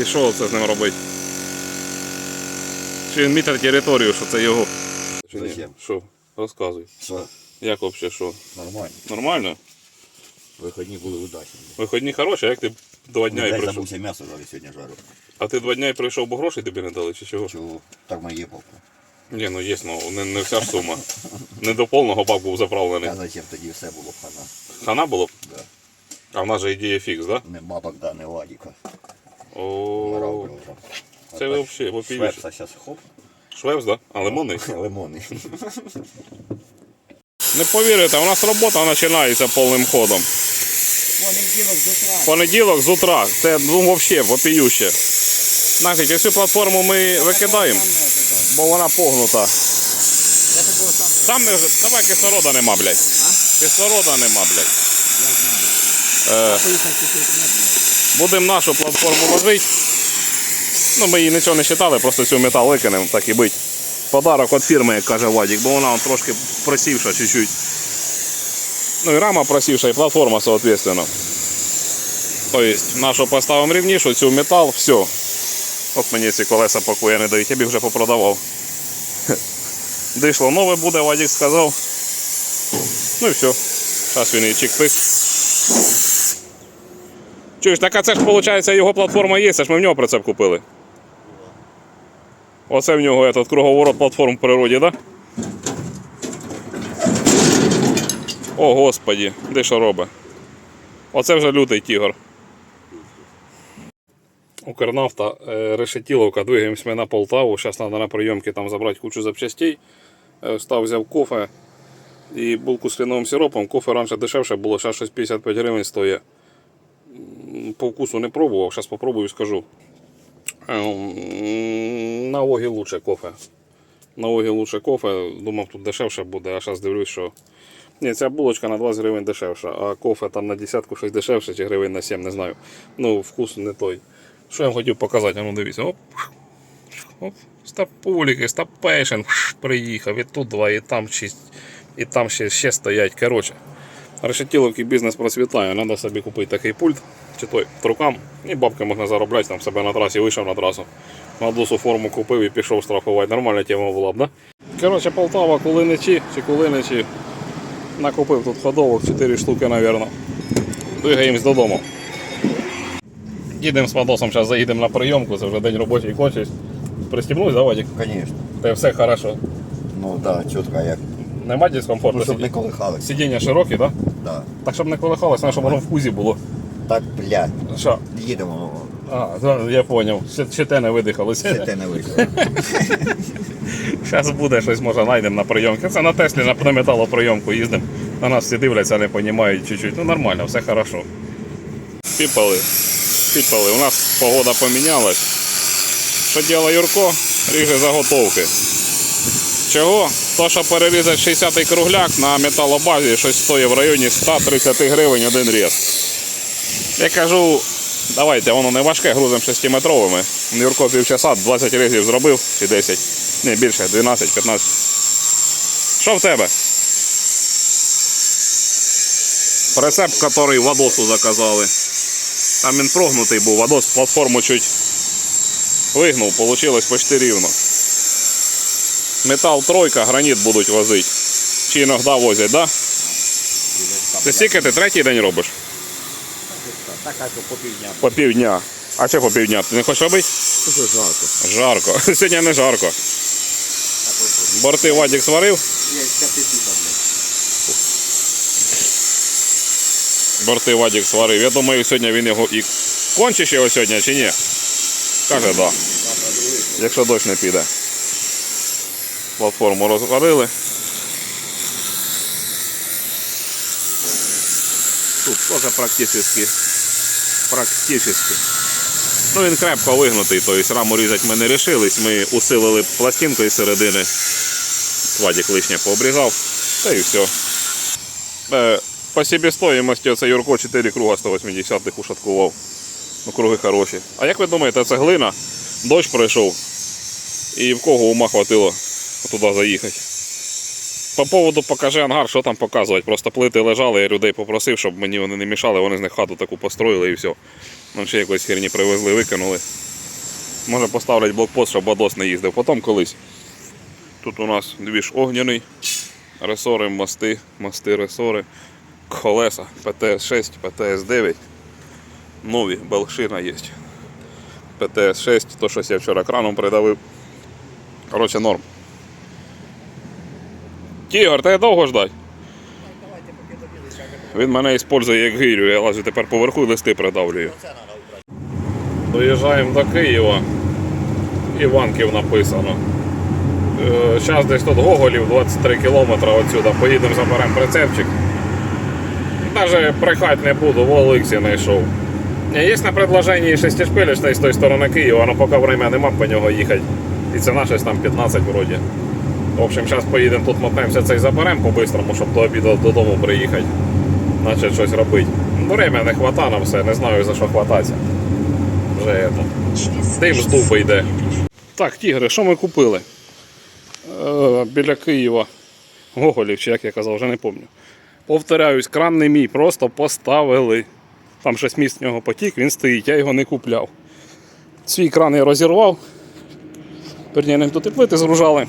І що це з ним робити? Чи він мітить територію, що це його? Чи ні? Зачем? Що? Розказуй. Що? Як взагалі що? Нормально. Нормально? Виходні були удачні. Виходні хороші, а як ти два дня і Я прийшов? забувся м'ясо зараз сьогодні жарю. А ти два дня і прийшов, бо грошей тобі не дали, чи чого? Чого? Так моє полка. Ні, ну є, ну не, не вся ж сума. Не до повного бак був заправлений. А зачем тоді все було б хана? Хана було б? Да. А в нас же ідея фікс, да? Не бабок, да, не ладіка. О, це взагалі вопіюще. Швепса зараз хоп. Швепс, да? А лимонний? Лимони. Не повірите, у нас робота починається повним ходом. Понеділок з утра. Понеділок з утра. Це ну, взагалі вопіюще. Значить, цю платформу ми викидаємо, бо вона погнута. Сам не не давай кислорода нема, блядь. Кислорода нема, блядь. Е, будемо нашу платформу ложити. Ну, ми її нічого не вважали, просто цю метал викинемо, так і бить. Подарок від фірми, як каже Вадік, бо вона трошки просівша чуть-чуть. Ну і рама просівша, і платформа, соответственно. Тобто, нашу поставимо рівнішу, цю метал, все. От мені ці колеса покоя не дають, я б їх вже попродавав. Дишло нове буде, Вадік сказав. Ну і все. Зараз він і чик-пик. Чуєш, так а це ж виходить, його платформа є, це ж ми в нього прицеп купили. Оце в нього этот круговорот платформ в природі? Да? О, господі, де що робить? Оце вже лютий тігр. Укрнафта, е, решетіловка, двигаємось ми на Полтаву. Зараз треба на прийомки там забрати кучу запчастей. Е, Став, взяв кофе і булку з кленовим сиропом. Кофе раніше дешевше було, зараз щось 55 гривень стоїть. По вкусу не пробував, зараз попробую і скажу. Ем, На Огі лучше кофе. На Огі лучше кофе. Думав, тут дешевше буде, а зараз дивлюсь, що. Ні, ця булочка на 20 гривень дешевша, а кофе там на десятку щось дешевше, чи гривень на 7, не знаю. Ну, вкус не той. Що я вам хотів показати, ну дивіться. Оп. Оп. Стапуліки, стапейшн приїхав, і тут два, і там шість, і там ще, ще стоять. Коротше, решетіловки бізнес процвітає, треба собі купити такий пульт, чи той трукам, і бабки можна заробляти там себе на трасі, вийшов на трасу. Мадусу форму купив і пішов штрафувати. Нормальна тема була б, да? Коротше, Полтава, Кулиничі чи Кулиничі. Накупив тут ходовок 4 штуки, мабуть. Двигаємось додому. Їдемо з Вадосом, зараз заїдемо на прийомку, це вже день робочий кончить. Пристібнусь, да, Вадик? Звісно. Та все хорошо. Ну так, да, чітко як. Нема дискомфорту. Ну, щоб не колихалися. Сидіння широкі, так? Да? Да. Так, щоб не колихалось, треба, щоб воно в кузі було. Так, блядь. Що? Їдемо. А, я зрозумів. Ще, ще те не видихалося. Ще те не вийшло. Зараз буде щось, може, знайдемо на прийомки. Це на Теслі на, на металоприйомку їздимо. На нас всі дивляться, не розуміють чуть-чуть. Ну нормально, все хорошо. Піпали. Піпали. У нас погода помінялась. Що діло Юрко? Ріже заготовки. Чого? То, що перерізати 60-й кругляк на металобазі, щось стоїть в районі 130 гривень один різ. Я кажу, давайте, воно не важке, грузом 6-метровими. Юрко півчаса 20 різів зробив, чи 10. Не, більше, 12-15. Що в тебе? Прицеп, який Вадосу заказали. Там він прогнутий був, Вадос платформу чуть вигнув, вийшло почти рівно. Метал тройка, граніт будуть возити. Чи іноді возять, так? Да? Ти скільки ти третій день робиш? Так, що по півдня. По півдня. А що по півдня? Ти не хочеш робити? Жарко. Жарко. Сьогодні не жарко. Борти Вадік сварив, капітіта, борти Вадік сварив. Я думаю, сьогодні він його і кончиш його сьогодні чи ні? Каже, так. Да. Якщо дощ не піде. Платформу розварили. Тут теж практично. Практично. Ну він крепко вигнутий, тобто раму різати ми не рішились. Ми усилили пластинкою з середини. Вадик лишнє пообрізав. Та і все. Е, по себестоїмості це Юрко 4 круга 180-х ушаткував. Ну, круги хороші. А як ви думаєте, це глина? Дощ пройшов. І в кого ума хватило туди заїхати? По поводу покажи ангар, що там показувати. Просто плити лежали, я людей попросив, щоб мені вони не мішали, вони з них хату таку построїли і все. Нам ще якоїсь херні привезли, викинули. Може поставлять блокпост, щоб Бадос не їздив. Потім колись. Тут у нас двіж огняний, ресори, мости, мости, ресори, колеса, ПТС-6, ПТС-9. Нові, Белшина є. ПТС-6, то щось я вчора краном придавив. Коротше, норм. Тігр, тебе довго ждать? Він мене використовує як гирю, я лазю тепер поверху і листи придавлюю. Доїжджаємо до Києва. Іванків написано. Зараз десь тут Гоголів 23 кілометри отсюда. Поїдемо заберемо прицепчик. Навіть прихати не буду, в Олексі знайшов. Є на предложенні шестишпилечний з тої сторони Києва, але поки время нема по нього їхати. І ціна щось там 15 вроді. В общем, зараз поїдемо тут мотнемося цей заберемо по-бистрому, щоб до обіду додому приїхати. Наче щось робити. Ну, Время не хвата на все, не знаю за що хвататися. Вже это. Дим з дуби йде. Так, тігри, що ми купили? Е, біля Києва. Гоголів, чи як я казав, вже не пам'ятаю. Повторяюсь, кран не мій, просто поставили. Там щось міст нього потік, він стоїть, я його не купляв. Свій кран я розірвав. Верні, ним тут і плити згружали.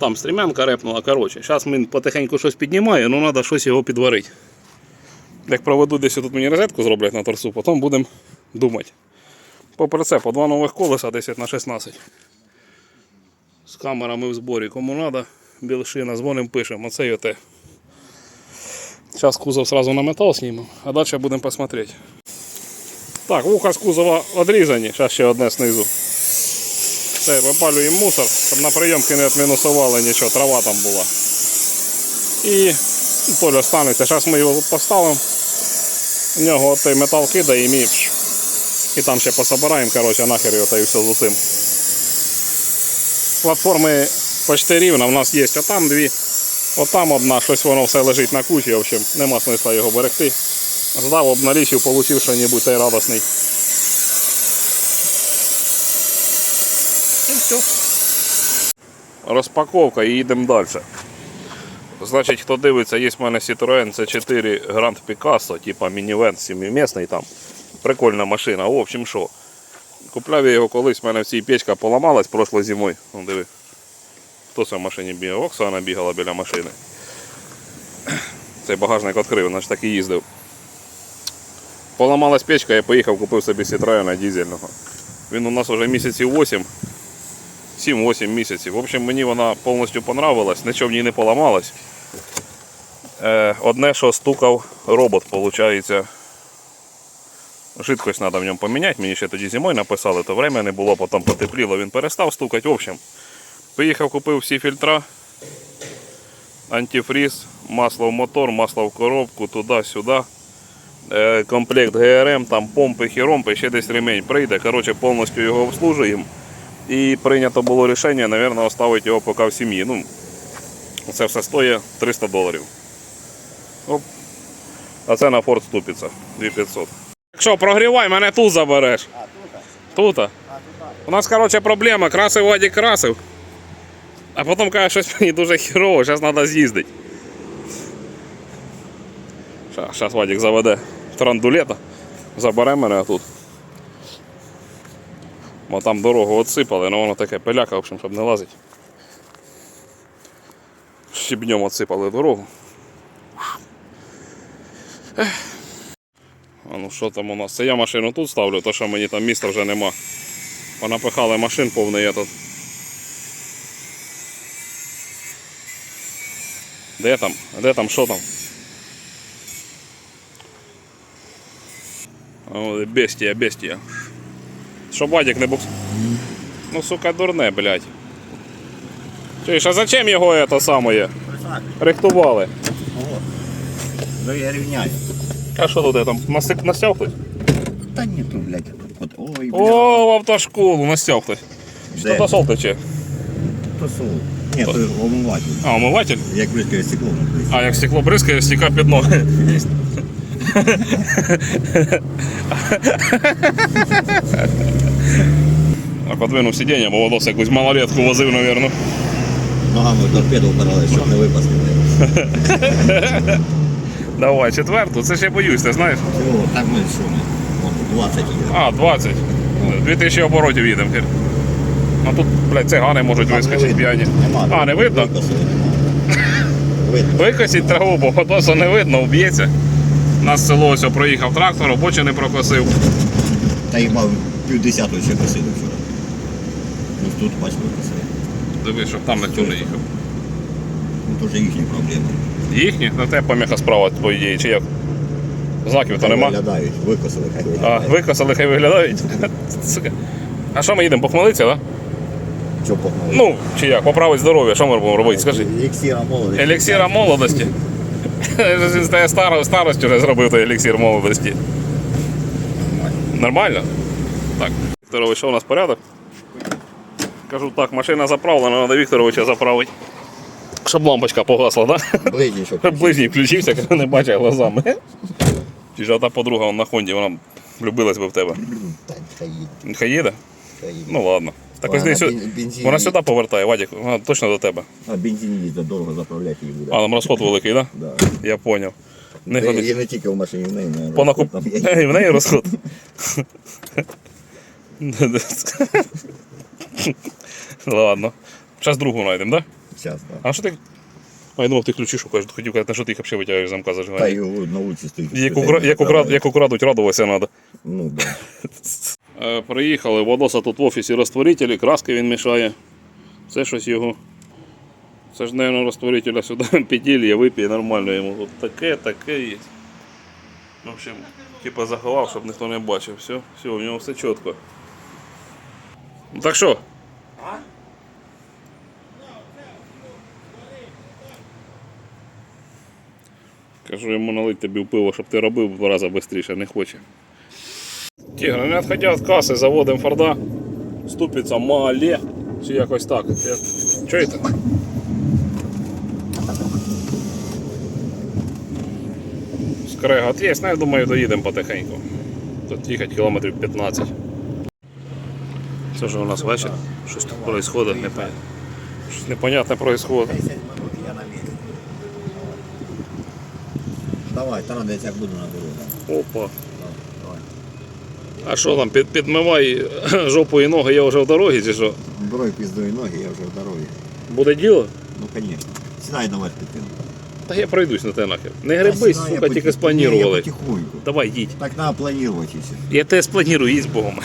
Там стрімянка репнула. Коротше, зараз він потихеньку щось піднімає, ну треба щось його підварити. Як проведу десь тут мені розетку зроблять на торсу, потім будемо думати. Попри це, по два нових колеса 10 на 16. З камерами в зборі. Кому треба, білшина, дзвоним, пишемо. Оце і оте. Зараз кузов сразу на метал знімемо, а далі будемо посмотрети. Так, вуха з кузова відрізані, зараз ще одне знизу. Це випалюємо мусор, щоб на прийомки не відмінусували нічого, трава там була. І Толя станеться. Зараз ми його поставимо. В нього той метал кидає і мій. І там ще пособираємо, коротше, нахер його та і все з усім. Платформи почти рівна, в нас є отам дві, отам одна, щось воно все лежить на кучі, в общем, нема смисла його берегти. Здав, обналічив, получив що-небудь та й радісний. І все. Розпаковка і їдемо далі. Значить, хто дивиться, є в мене Citroen C4 Grand Picasso, типа мінівен 7-місний там. Прикольна машина. В общем, що. Купляв я його колись, в мене в цій печка поламалась прошлой зимою. Ну, диви. Хто це в машині бігав? Оксана бігала біля машини. Цей багажник відкрив, значить так і їздив. Поламалась печка, я поїхав, купив собі Citroen дизельного. Він у нас вже місяців 8. 7-8 місяців. В общем, мені вона повністю понравилась, нічого в ній не поламалось. Е, одне, що стукав робот, виходить. Жидкость треба в ньому поміняти. Мені ще тоді зимою написали, то время не було, потім потепліло, він перестав стукати. В общем, поїхав, купив всі фільтра, антифріз, масло в мотор, масло в коробку, туди-сюди. Е, комплект ГРМ, там помпи, хіромпи, ще десь ремень прийде. Коротше, повністю його обслужуємо. І прийнято було рішення, мабуть, оставити його поки в сім'ї. Ну, це все стоїть 300 доларів. Оп. А це на Ford ступиться 2500. Якщо прогрівай, мене тут забереш. А, тут? Тут. У нас, коротше, проблема. Красив Вадік красив. А потім каже, щось мені дуже херово, зараз треба з'їздити. Зараз Вадік заведе трандулета. Забере мене тут. Бо там дорогу отсипали, але воно таке пиляка, в общем, щоб не лазить. Щебнем отсипали дорогу. А ну що там у нас? Це я машину тут ставлю, то що мені там міста вже нема. Понапихали машин повний этот. Де там? Де там? Що там? Бестія, бестія. Щоб Вадик не букс. Ну, сука, дурне, блядь. Чуєш, а зачем його это самое? Рихтували? Ну я рівняю. А що тут я там? Настяг, настяг хтось? Та ні, то, блядь. От, ой, блядь. О, в автошколу настяг хтось. Що Де? то сол тече? То сол. Ні, то омиватель. А, омиватель? Як близько стекло написано. А як стекло бризкає, стіка під ноги. А подвинув сидіння, бо Волос якусь малолетку возив, мабуть. Ногами торпеду впирались, щоб не випасти. Давай, четверту, це ж я боюсь, ти знаєш? Чого? Так ми що ми? 20 їде. А, 20. 2000 оборотів їдемо. А тут, блядь, цигани можуть Там не вискочити видно. п'яні. Нема, А, не видно? Викосили, нема. Видно. Викосіть траву, бо фотосу не видно, вб'ється. Нас село ось проїхав трактор, робочий не прокосив. Та їх мав півдесятого ще косили вчора. Ну тут бач викосили. Дивись, щоб там ніхто не їхав. Ну то вже їхні проблеми. Їхні? На тебе поміха справа, по ідеї, чи як? Знаків то Хай нема. Виглядають, викосили, хай А, виглядають. викосали, хай виглядають. Сука. А що ми їдемо? Похмелитися, так? Да? Що погнали? Ну, чи як, поправить здоров'я, що ми будемо робити? Скажи. Еліксіра молодості. Еліксіра молодості. Він стає старо, старостю вже зробив той еліксір молодості. Нормально? Так. Вікторович, що у нас порядок? Кажу так, машина заправлена, треба Вікторовича заправити. Щоб лампочка погасла, так? Ближній, щоб Ближній включився, коли не бачив глазами. Чи ж та подруга на Хонді, вона влюбилась би в тебе. Та їдь, Хай їде? Ну ладно. Так ось десь бензин Вона сюди повертає, Вадік, вона точно до тебе. А бензин їздить, дорого заправляти її буде. А, там розход великий, так? Да. Да? Я зрозумів. Не Та. І не тільки в машині, в неї, наверное, Понакуп... там є. Ей, в неї розход. Ладно. Зараз другу знайдемо, так? Да? Щас, да. А що ти. А я думав, ти ключі шукаєш, хотів казати, на що ти їх взагалі витягуєш з замка Та зажигання. його на вулиці стоїть. Як, укра... як, укра... як украдуть, радуватися треба. Ну, да. Е, приїхали, Водоса тут в офісі розтворителі, краски він мішає. Це щось його. Це ж, мабуть, розтворителя сюди піділля, вип'є нормально йому. Тут таке, таке є. В общем, типа заховав, щоб ніхто не бачив. Все, все, у нього все чітко. Ну так що? Кажу йому налить тобі в пиво, щоб ти робив в два рази швидше, не хоче. Тігр, не відходя від каси, заводимо Форда. Ступиться мале. Чи якось так. Я... Чуєте? Скрегот є, ну, я думаю, доїдемо потихеньку. Тут їхати кілометрів 15. Це ж у нас вечір. Щось тут відбувається, непонятно. Щось непонятне відбувається. 10 минут я на. Давай, та надо, як буду на дорогу. Опа. А що там, під, підмивай жопу і ноги, я вже в дорозі чи що? Брой піздої ноги, я вже в дорозі. Буде діло? Ну, конечно. Сідай давай підкину. Та я пройдусь на те нахер. Не грибись, сука, тільки спланірували. Я потихоньку. Давай, їдь. Так надо планировать, если. Я тебе спланирую, їдь з Богом.